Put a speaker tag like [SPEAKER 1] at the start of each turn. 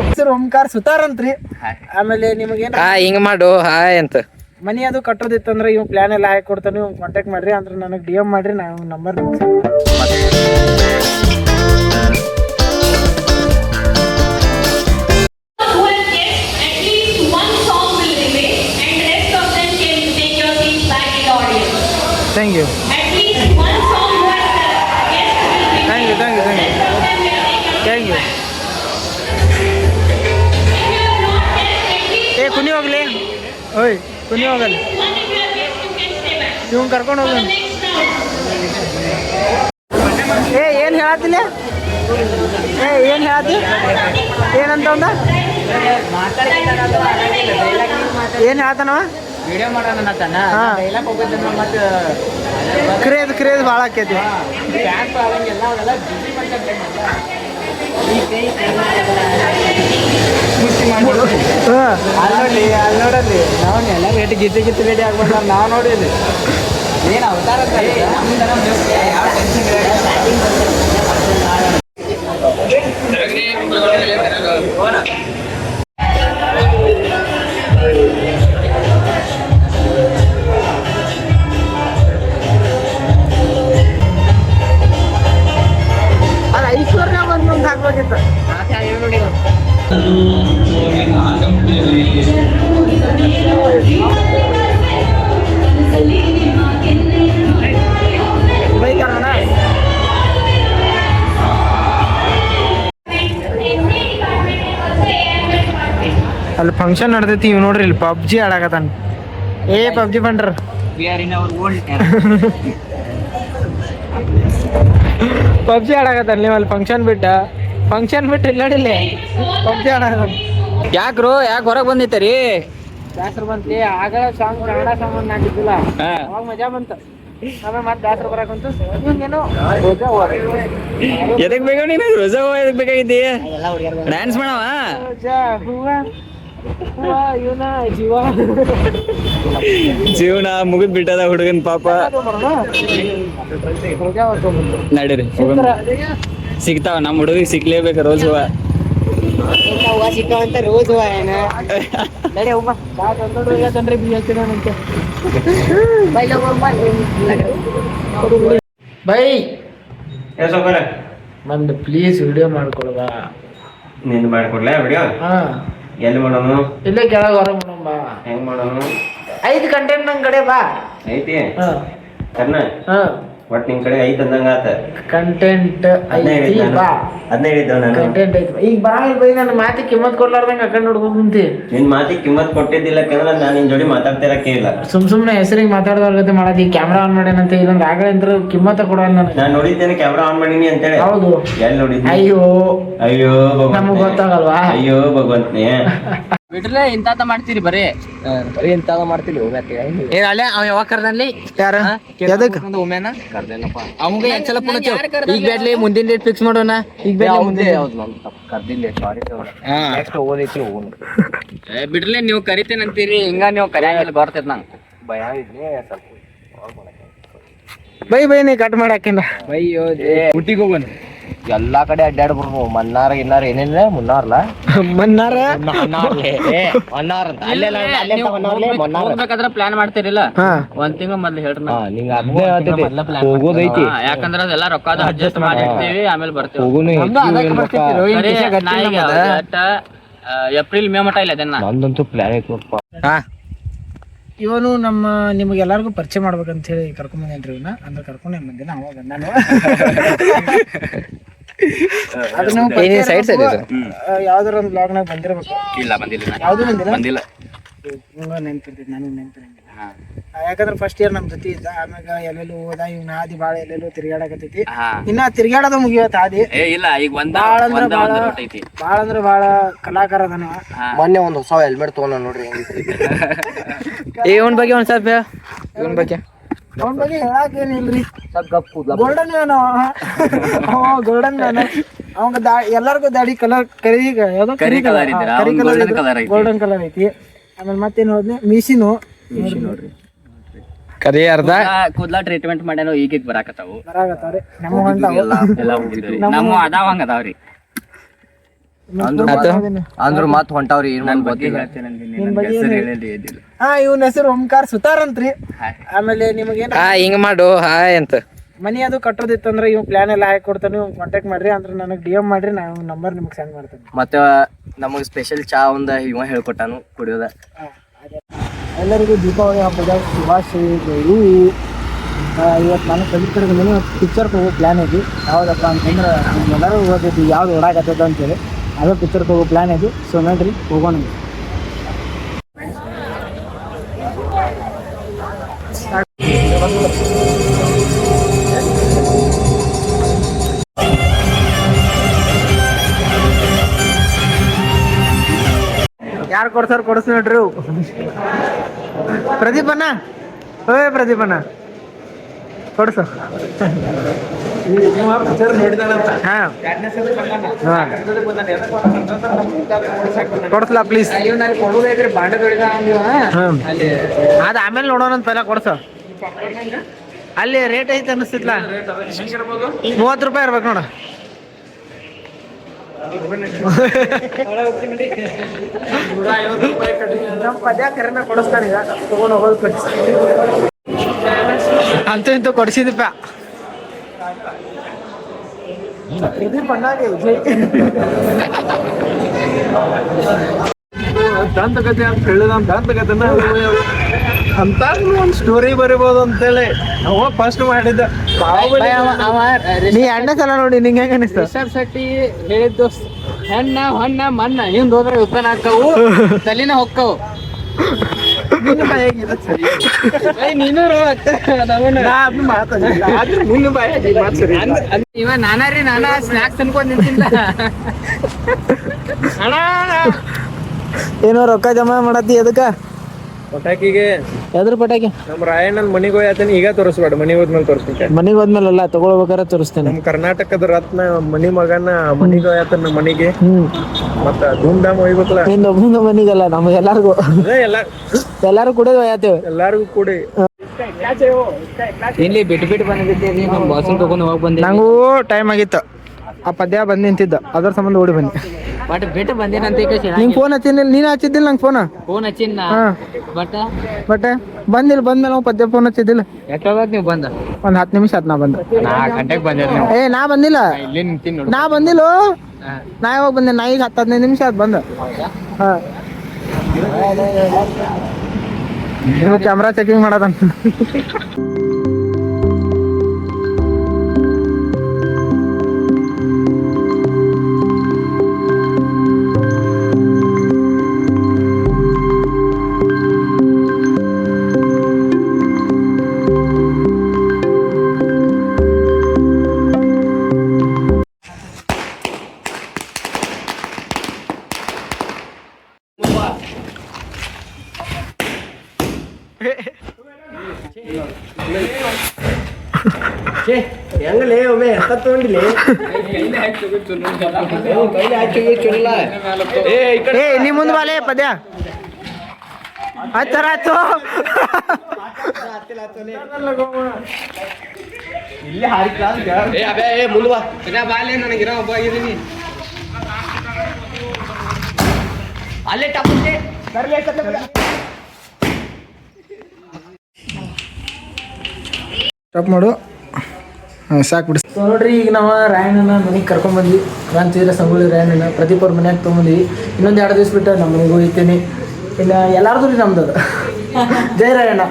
[SPEAKER 1] ಹೆಸರು ಓಂಕಾರ ಸುತಾರ್ ಅಂತ್ರಿ ಆಮೇಲೆ ನಿಮಗೆ
[SPEAKER 2] ಹಾ ಹಿಂಗ್ ಮಾಡು ಹಾಯ್ ಅಂತ.
[SPEAKER 1] ಮನಿ ಅದು ಕಟ್ಟೋದಿತ್ತಂದ್ರೆ ಇವ್ ಪ್ಲಾನ್ ಎಲ್ಲ ಹಾಕಿ ಕೊಡ್ತಾನೆ ನೀವು ಕಾಂಟ್ಯಾಕ್ಟ್ ಮಾಡ್ರಿ ಅಂದ್ರೆ ನನಗೆ ಡಿ ಎಂ ಮಾಡ್ರಿ ನಾವು number
[SPEAKER 3] who has
[SPEAKER 1] thank you ಏ ಕುನಿ ಹೋಗ್ಲಿ. ಓಯ್ ಕುನಿ ಹೋಗಲ್ಲ. ಇವನ್ ಕರ್ಕೊಂಡು
[SPEAKER 3] ಹೋಗ.
[SPEAKER 1] ಏ ಏನು ಹೇಳತ್ತಿಲ್ಲ ಏ ಏನು ಹೇಳತ್ತಿ ಏನಂತ ಒಂದ ಏನು ಹೇಳ್ತಾನವ?
[SPEAKER 2] ವಿಡಿಯೋ ಮಾಡೋಣ
[SPEAKER 1] ಕ್ರೇಜ್ ಕ್ರೇಜ್ ಭಾಳ ಆಕೈತಿ.
[SPEAKER 2] ಅಲ್ಲಿ ನೋಡಿ ಅಲ್ಲಿ ನೋಡಲ್ಲಿ ನಾವು ಎಲ್ಲ ರೇಟ್ ಗಿತ್ತೆ ರೇಟ್ ರೆಡಿ ಅಂತ ನಾವು ನೋಡಿದ್ವಿ. ಏನು ಅವತಾರ ಯಾವ
[SPEAKER 1] ಅಲ್ಲಿ ಫಂಕ್ಷನ್ ನಡ್ದೈತಿ ಇವ್ ನೋಡ್ರಿ ಇಲ್ಲಿ ಪಬ್ಜಿ ಆಡಾಕತ್ತಾನ. ಏ ಪಬ್ಜಿ ಬಂಡ್ರ. ಪಬ್ಜಿ ಆಡಾಕತ್ತಾನ ನೀವು ಅಲ್ಲಿ ಫಂಕ್ಷನ್ ಬಿಟ್ಟ? ಫಂಕ್ಷನ್ ಬಿಟ್ಟು ಇಲ್ಲ ನೋಡಿಲ್ಲ ಪಬ್ಜಿ ಆಡಾಕತ್ತಾನ.
[SPEAKER 2] ಯಾಕ್ರು ಯಾಕೆ ಹೊರಗೆ ಬಂದಿತ್ತರಿ
[SPEAKER 1] ಬ್ಯಾಸ್ರ ಬಂತಿ ಆಗಲ ಸಾಂಗ್ ಕನ್ನಡ ಸಾಂಗ್ ಹಾಕಿದ್ದಿಲ್ಲ. ಅವಾಗ ಮಜಾ ಬಂತು. ಆಮೇಲೆ ಮತ್ತೆ ಬ್ಯಾಸ್ರ ಬರಾಕಂತು ಏನೋ
[SPEAKER 2] ಎದಕ್ ಬೇಕು ನೀನು? ರೋಜಾ ಹೂವ ಎದಕ್ ಬೇಕಾಗಿದ್ದಿ? ಡ್ಯಾನ್ಸ್ ಮಾಡವ?
[SPEAKER 1] ರೋಜಾ ಹೂವ. ಇವನ ಜೀವ.
[SPEAKER 2] ಜೀವನ ಮುಗಿದ್ ಬಿಟ್ಟದ ಹುಡುಗನ್ ಪಾಪ. ನಡೀರಿ ಸಿಗ್ತಾವ ನಮ್ಮ ಹುಡುಗಿಗೆ ಸಿಗ್ಲೇಬೇಕು ರೋಜ್ ಹೂವ.
[SPEAKER 1] ಸಿಕ್ಕವಂತ ರೋಜ್ ಹೂವ ಏನ ನಡಿ ಬಾ ತಂದ್ರೆ ಪ್ಲೀಸ್ ವಿಡಿಯೋ ಮಾಡ್ಕೊಡ್ಬಾ
[SPEAKER 4] ನಿಂದು ಮಾಡ್ಕೊಡ್ಲಾ ವಿಡಿಯೋ
[SPEAKER 1] ಹಾ.
[SPEAKER 4] ಎಲ್ಲಿ ಮಾಡೋಣ
[SPEAKER 1] ಇಲ್ಲೇ ಕೆಳಗೆ ಹೊರಗೆ ಮಾಡೋಣ
[SPEAKER 4] ಹೆಂಗ್ ಮಾಡೋಣ
[SPEAKER 1] ಐದು ಗಂಟೆ ನನ್ ಕಡೆ ಬಾ.
[SPEAKER 4] ಐತಿ?
[SPEAKER 1] ಹಾಂ.
[SPEAKER 4] ಕರ್ನ?
[SPEAKER 1] ಹಾ.
[SPEAKER 4] ಒಟ್ ನಿಮ್ ಕಡೆ ಐತ್ ಅಂದಂಗ ಆತ.
[SPEAKER 1] ಕಂಟೆಂಟ್ ಐತಿ ಬಾ.
[SPEAKER 4] ಅದನ್ನೇ ನಾನು.
[SPEAKER 1] ಕಂಟೆಂಟ್ ಐತಿ. ಈಗ ಬಾ ನನ್ನ ಮಾತಿ ಕಿಮ್ಮತ್ ಕೊಡ್ಲಾರ್ದಂಗ ಅಕಂಡ್ ನೋಡ್ಕೊಂಡ್ ಕುಂತಿ.
[SPEAKER 4] ನಿನ್ ಮಾತಿಗೆ ಕಿಮ್ಮತ್ ಕೊಟ್ಟಿದ್ದಿಲ್ಲ ಯಾಕಂದ್ರ ನಾನ್ ನಿನ್ ಜೋಡಿ ಮಾತಾಡ್ತಿರಕ್ಕೆ ಇಲ್ಲ.
[SPEAKER 1] ಸುಮ್ ಸುಮ್ನೆ ಹೆಸರಿಗೆ ಮಾತಾಡ್ದವ್ರ ಜೊತೆ ಮಾಡದಿ ಕ್ಯಾಮ್ರಾ ಆನ್ ಮಾಡ್ಯಾನಂತ ಇದೊಂದು ಆಗಲೇ ಅಂತ ಕಿಮ್ಮತ್ತ ಕೊಡಲ್ಲ ನಾನು
[SPEAKER 4] ನಾನ್ ನೋಡಿದ್ದೇನೆ ಕ್ಯಾಮ್ರಾ ಆನ್ ಮಾಡೀನಿ ಅಂತೇಳಿ.
[SPEAKER 1] ಹೌದು.
[SPEAKER 4] ಎಲ್ಲಿ ನೋಡಿದ್ನಿ
[SPEAKER 1] ಅಯ್ಯೋ.
[SPEAKER 4] ಅಯ್ಯೋ
[SPEAKER 1] ನಮಗ್ ಗೊತ್ತಾಗಲ್ವಾ?
[SPEAKER 4] ಅಯ್ಯೋ ಭಗವಂತನೇ.
[SPEAKER 2] ಬಿಟ್ರೆ ಇಂತ ಮಾಡ್ತೀರಿ ಬರೀ. ಬರೀ ಇಂತಾದ ಮಾಡ್ತೀರಿ ಏನ್ ಅಲ್ಲೇ ಅವ ಯಾವಾಗ ಕರ್ದಲ್ಲಿ
[SPEAKER 1] ಯಾರ? ಎದಕ್
[SPEAKER 2] ಉಮೇನ ಕರ್ದೇನಪ್ಪ. ಅವಂಗ ಎಂಟ್ ಸಲ ಫೋನ್ ಈಗ ಬೇಡ್ಲಿ ಮುಂದಿನ ಡೇಟ್ ಫಿಕ್ಸ್ ಮಾಡೋಣ. ಈಗ ಬೇಡ್ಲಿ ಹೋಗೋಣ. ಬಿಡ್ಲಿ ನೀವು ಕರಿತೇನಂತೀರಿ. ಹಿಂಗ ನೀವು ಕರಿಯಂಗಿಲ್ಲ ಬರ್ತೈತ್ ನಂಗೆ. ಭಯ ಇದ್ಲಿ
[SPEAKER 1] ಬೈ ಬೈ ನೀ ಕಟ್ ಮಾಡಾಕಿನ
[SPEAKER 2] ಅಯ್ಯೋ ಹುಟ್ಟಿಗೆ ಹೋಗೋಣ.
[SPEAKER 5] ಎಲ್ಲಾ ಕಡೆ ಅಡ್ಡಾಡ್ಬಿಡ್ರು. ಮನ್ನಾರ ಇನ್ನಾರ ಏನೇನ ಮುನ್ನಾರ್ಲ?
[SPEAKER 1] ಮನ್ನಾರ?
[SPEAKER 2] ಹೋಗ್ಬೇಕಾದ್ರೆ ಪ್ಲಾನ್ ಮಾಡ್ತೀರಿಲ್ಲ?
[SPEAKER 1] ಹಾ.
[SPEAKER 2] ಒಂದ್ ತಿಂಗಳ ಮೊದ್ಲು ಹೇಳ್ರಿ
[SPEAKER 5] ಹಾ ಹೋಗೋದೈತಿ.
[SPEAKER 2] ಯಾಕಂದ್ರ ಅದೆಲ್ಲ ರೊಕ್ಕ ಅಡ್ಜಸ್ಟ್ ಮಾಡಿರ್ತೀವಿ ಆಮೇಲೆ ಬರ್ತೀವಿ.
[SPEAKER 5] ಹೋಗುನು
[SPEAKER 2] ಏಪ್ರಿಲ್ ಮೇ ಮಟ ಇಲ್ಲ ಅದನ್ನ
[SPEAKER 5] ನಂದಂತೂ ಪ್ಲಾನ್ ಐತಿ ನೋಡಪ್ಪ
[SPEAKER 1] ಇವನು ನಮ್ಮ ನಿಮಗೆಲ್ಲರಿಗೂ ಪರಿಚಯ ಮಾಡ್ಬೇಕಂತ ಹೇಳಿ ಕರ್ಕೊಂಡ್ ಬಂದೇನ್ರಿ ಇವನ್ನ ಅಂದ್ರೆ ಕರ್ಕೊಂಡು ಬಂದಿಲ್ಲ ಅವಾಗ ನಾನು ಪರಿಚಯ. ಆ, ಯಾವ್ದಾರ ಒಂದು ಬ್ಲಾಗ್ನಾಗ ಬಂದಿರಬೇಕು.
[SPEAKER 2] ಇಲ್ಲ ಬಂದಿಲ್ಲ.
[SPEAKER 1] ಯಾವ್ದು ಬಂದಿಲ್ಲ?
[SPEAKER 2] ಬಂದಿಲ್ಲ.
[SPEAKER 1] ಇವಂಗ ನೆನ್ಪಿರ್ತೈತಿ ನಾನು ನೆನ್ಪಿರಂಗಿಲ್ಲ. ಯಾಕಂದ್ರೆ ಫಸ್ಟ್ ಇಯರ್ ನಮ್ ಜೊತೆ ಇದ್ದ ಆಮ್ಯಾಗ ಎಲ್ಲೆಲ್ಲೂ ಹೋದ ಇವ್ನ ಆದಿ ಬಾಳ ಎಲ್ಲೆಲ್ಲೂ ತಿರ್ಗಾಡಕತ್ತೈತಿ
[SPEAKER 2] ಹಾ.
[SPEAKER 1] ಇನ್ನ ತಿರ್ಗಾಡೋದ ಮುಗಿಯತ್ತ ಆದಿ.
[SPEAKER 2] ಏ ಇಲ್ಲ ಈಗ ಒಂದ
[SPEAKER 1] ಬಾಳ ಅಂದ್ರ
[SPEAKER 2] ಒಂದ
[SPEAKER 1] ಬಾಳ
[SPEAKER 2] ಒಂದ್ ರೂಟ್ ಐತಿ.
[SPEAKER 1] ಬಾಳ ಅಂದ್ರ ಬಾಳ ಕಲಾಕಾರ ಅದನ.
[SPEAKER 5] ಮೊನ್ನೆ ಒಂದ್ ಹೊಸ ಹೆಲ್ಮೆಟ್ ತಗೊಂಡ ನೋಡ್ರಿ ಹೆಂಗೈತಿ
[SPEAKER 2] ಇವನ್ ಬಗ್ಗೆ ಒಂದ್ ಸ್ವಲ್ಪ ಇವನ್ ಬಗ್ಗೆ.
[SPEAKER 1] ಅವನ ಬಗ್ಗೆ ಹೇಳಕ್ ಏನಿಲ್ರಿ
[SPEAKER 5] ಸ್ವಲ್ಪ ಗಪ್ ಕೂದ್ಲ
[SPEAKER 1] ಗೋಲ್ಡನ್ ಮ್ಯಾನ್ ಅವ. ಗೋಲ್ಡನ್ ಮ್ಯಾನ್ ಅವಂಗ ದಾ ಎಲ್ಲಾರ್ಗು ದಾಡಿ ಕಲರ್ ಕರಿ ಯಾವ್ದೋ
[SPEAKER 2] ಕರಿ ಕಲರ್. ಇದ್ದೀರಾ?
[SPEAKER 1] ಕರಿ
[SPEAKER 2] ಅವ್ನ್ golden colour ಐತಿ.
[SPEAKER 1] ಗೋಲ್ಡನ್ ಕಲರ್ ಐತಿ. ಆಮೇಲೆ ಮತ್ತೇನ್ ಹೋದ್ನಿ? ಮೀಸಿನು. ನೋಡ್ರಿ.
[SPEAKER 2] ಕರಿ ಅರ್ಧ. ಕೂದ್ಲ ಟ್ರೀಟ್ಮೆಂಟ್ ಮಾಡ್ಯಾನೋ ಈಗೀಗ ಬರಾಕತ್ತಾವು.
[SPEAKER 1] ಬರಾಕತ್ತಾವ್ರಿ. ನಮ್ಮ
[SPEAKER 2] ಅದಾವ ಹಂಗ ಅದಾವ್ರಿ ಅಂದ್ರ ಮತ್ ಹೊಂಟಾವ್ರಿ ಏನ್ ಗೊತ್ತಿಲ್ಲ
[SPEAKER 1] ಹಾ ಇವನ್ ಹೆಸರು ಓಂಕಾರ ಸುತಾರ್ ಅಂತ್ರಿ ಆಮೇಲೆ ನಿಮಗೆ
[SPEAKER 2] ಹಾ ಹಿಂಗ್ ಮಾಡು. ಹಾಯ್ ಅಂತ.
[SPEAKER 1] ಮನಿ ಅದು ಕಟ್ಟೋದಿತ್ತಂದ್ರ ಇವ್ ಪ್ಲಾನ್ ಎಲ್ಲ ಹಾಕಿ ಕೊಡ್ತಾನೆ. ಇವ್ ಕಾಂಟ್ಯಾಕ್ಟ್ ಮಾಡ್ರಿ. ಅಂದ್ರೆ ನನಗೆ ಡಿ ಎಂ ಮಾಡ್ರಿ. ನಾನು ನಂಬರ್ ನಿಮ್ಗೆ ಸೆಂಡ್ ಮಾಡ್ತೇನೆ.
[SPEAKER 2] ಮತ್ತೆ ನಮಗ್ ಸ್ಪೆಷಲ್ ಚಾ ಒಂದ ಇವ ಹೇಳ್ಕೊಟ್ಟಾನು ಕುಡಿಯೋದ.
[SPEAKER 1] ಎಲ್ಲರಿಗೂ ದೀಪಾವಳಿ ಹಬ್ಬದ ಶುಭಾಶಯಗಳು. ಇವತ್ತು ನಾನು ಕಲಿತಿರೋದು ಮೇಲೆ ಪಿಕ್ಚರ್ಗೆ ಹೋಗೋ ಪ್ಲ್ಯಾನ್ ಐತಿ ಯಾವುದಪ್ಪ ಅಂತಂದ್ರೆ ಎಲ್ಲರೂ ಓದೈತಿ ಯಾವ್ದು ಓಡಾಕತ್ತದ ಅಂತೇಳಿ. ಅದೇ ಪಿಕ್ಚರ್ಗೆ ಹೋಗೋ ಪ್ಲ್ಯಾನ್ ಐತಿ ಸೊ ನೋಡ್ರಿ, ಹೋಗೋಣ. ಯಾರು ಕೊಡ್ಸೋರು ಕೊಡಿಸ್ ನೋಡ್ರಿ. ಪ್ರದೀಪಣ್ಣ ಓ ಪ್ರದೀಪಣ್ಣ ಕೊಡ್ಸು. ಕೊಡ್ಸ್ಲಾ ಪ್ಲೀಸ್ ಅದ ಆಮೇಲೆ ನೋಡೋಣ ಅಂತ ಪೈಲ ಕೊಡ್ಸು. ಅಲ್ಲಿ ರೇಟ್ ಐತೆ ಅನಿಸ್ತಿತ್ಲ? ಮೂವತ್ತು ರೂಪಾಯಿ ಇರ್ಬೇಕು ನೋಡ ನಮ್ಮ ಪದ್ಯ ಕರೆನ ಕೊಡಿಸ್ತಾನೆ ಈಗ ತಗೊಂಡು ಹೋಗೋದು ಕಟ್ಸ್ತೀನಿ ಅಂತೂ ಇಂತೂ ಕೊಡಿಸಿದಪ್ಪ
[SPEAKER 6] ದಂತಕತೆ ಅಂತ ಹೇಳಿದ ದಂತಕತೆನ ಅಂತ ಒಂದು ಸ್ಟೋರಿ ಬರಿಬೋದು ಅಂತೇಳಿ ಅವ ಫಸ್ಟ್ ಮಾಡಿದ್ದ. ಬಾಹುಬಲಿ
[SPEAKER 1] ನೀ ಎರಡನೇ ಸಲ ನೋಡಿ ನಿಂಗೆ ಹೆಂಗ ಅನಿಸ್ತು?
[SPEAKER 2] ರಿಷಬ್ ಶೆಟ್ಟಿ ಹೇಳಿದ್ದು ಹೆಣ್ಣ ಹೊಣ್ಣ ಮಣ್ಣ ಹಿಂದ್ ಹೋದ್ರೆ ಉತ್ಪನ್ನ ಹಾಕವು ತಲಿನ ಹೊಕ್ಕವು.
[SPEAKER 6] ಆದ್ರೆ ನಿನ್ನ ಮಾತು ಸರಿ
[SPEAKER 2] ಇವ ನಾನಾ ಅನ್ಕೊಂಡ್ ನಿಂತಿಲ್ಲ
[SPEAKER 1] ಏನೋ ರೊಕ್ಕ ಜಮಾ ಮಾಡತ್ತಿ ಎದಕ್ಕ?
[SPEAKER 6] ಪಟಾಕಿಗೆ?
[SPEAKER 1] ಯಾವ್ದ್ರ ಪಟಾಕಿ?
[SPEAKER 6] ನಮ್ಮ ರಾಯಣ್ಣನ ಮನೆಗೆ ಹೋಯ್ತಾನೆ ಈಗ ತೋರಿಸ್ಬೇಡ ಮನಿಗೆ ಹೋದ್ಮೇಲೆ ತೋರಿಸ್ತೀನಿ
[SPEAKER 1] ಮನೆಗೆ ಹೋದ್ಮೇಲೆಲ್ಲ ತಗೊಳ್ಬೇಕಾರೆ ತೋರಿಸ್ತೇನೆ.
[SPEAKER 6] ನಮ್ಮ ಕರ್ನಾಟಕದ ರತ್ನ ಮನಿ ಮಗನ ಮನಿಗೆ ಹೋಯ್ತಾನ ಮನಿಗೆ.
[SPEAKER 1] ಮನೆಗೆ
[SPEAKER 6] ಮತ್ತ ಧೂಮ್ಧಾಮ್ ಹೋಗ್ಬೇಕಲ್ಲ.
[SPEAKER 1] ನಿಂದ ಒಬ್ಬಂದ ಮನಿಗಲ್ಲ ನಮ್ಗೆ ಎಲ್ಲಾರ್ಗು.
[SPEAKER 6] ಎಲ್ಲ.
[SPEAKER 1] ಎಲ್ಲಾರು ಕೂಡ ಹೋಯ್ತೇವೆ
[SPEAKER 6] ಎಲ್ಲಾರ್ಗು ಕೂಡಿ.
[SPEAKER 2] ಇಲ್ಲಿ ಬಿಟ್ಟು ಬಿಟ್ಟು ಬಂದಿದ್ದೀರಿ ನಮ್ಮ ಬಾಸನ್ ತಗೊಂಡು ಹೋಗಿ ಬಂದಿ
[SPEAKER 1] ನಂಗೂ ಟೈಮ್ ಆಗಿತ್ತು. ಆ ಪದ್ಯ ಬಂದ್ ನಿಂತಿದ್ದ. ಅದ್ರ ಸಂಬಂಧ ಓಡಿ ಬನ್ನಿ
[SPEAKER 2] ಬಟ್ ಬಿಟ್ಟು ಬಂದೇನಂತ ಈಗ
[SPEAKER 1] ನಿಂಗೆ ಫೋನ್ ಹಚ್ಚಿಲ್ಲ ನೀನು ಹಚ್ಚಿದ್ದಿಲ್ಲ ನಂಗೆ ಫೋನ್
[SPEAKER 2] ಫೋನ್ ಹಚ್ಚಿನ ಬಟ್?
[SPEAKER 1] ಬಟ್ ಬಂದಿಲ್ಲ ಬಂದ್ಮೇಲೆ ನಾವು ಪದ್ಯ ಫೋನ್ ಹಚ್ಚಿದ್ದಿಲ್ಲ.
[SPEAKER 2] ಎಷ್ಟೊತ್ತಾಗ ನೀವು ಬಂದ?
[SPEAKER 1] ಒಂದ್ ಹತ್ತು ನಿಮಿಷ ಆತ್ ನಾ ಬಂದ.
[SPEAKER 2] ನಾಲ್ಕು ಗಂಟೆಗೆ ನೀವು.
[SPEAKER 1] ಏ ನಾ ಬಂದಿಲ್ಲ.
[SPEAKER 2] ಇಲ್ಲಿ ನಿಂತೀನಿ ನೋಡು.
[SPEAKER 1] ನಾ ಬಂದಿಲ್ಲ? ನಾ ಯಾವಾಗ ಬಂದೆ? ನಾ ಈಗ ಹತ್ತು ಹದಿನೈದು ನಿಮಿಷ ಆತ್ ಬಂದ. ಹಾ. ಕ್ಯಾಮ್ರಾ ಚೆಕಿಂಗ್ ಮಾಡೋದಂತ
[SPEAKER 6] ಹೆಂಗಲೇ ಒಮ್ಮೆ ಎತ್ತ ತಗೊಂಡಿಲಿ
[SPEAKER 1] ಏ ನೀ ಮುಂದ್ ಬಾಲೆ ಪದ್ಯ ಹಚ್ಚರ ಹಚ್ಚು
[SPEAKER 2] ಬಾಲೆ ನನಗಿರೋ ಒಬ್ಬ ಆಗಿದ್ದೀನಿ ಅಲ್ಲೇ ಟಪ್ಪೆ
[SPEAKER 1] ಸ್ಟಾಪ್ ಮಾಡು. ಹಾಂ, ಸಾಕು ಬಿಡಿ. ನೋಡ್ರಿ, ಈಗ ನಾವು ರಾಯಣ್ಣನ ಮನೆಗೆ ಕರ್ಕೊಂಬಂದ್ವಿ ರಾಂಚೀರ ಸಂಗೊಳ್ಳಿ ರಾಯಣ್ಣನ. ಪ್ರದೀಪ್ ಅವ್ರ ಮನ್ಯಾಗ ತೊಗೊಂಬಂದ್ವಿ. ಇನ್ನೊಂದು ಎರಡು ದಿವಸ ಬಿಟ್ಟು ನಮ್ಮ ಮನೆಗೆ ಹೋಗ್ತೀನಿ ಇನ್ನು ಎಲ್ಲಾರ್ದು ರೀ ನಮ್ದು ಅದು ಜೈ ರಾಯಣ್ಣ.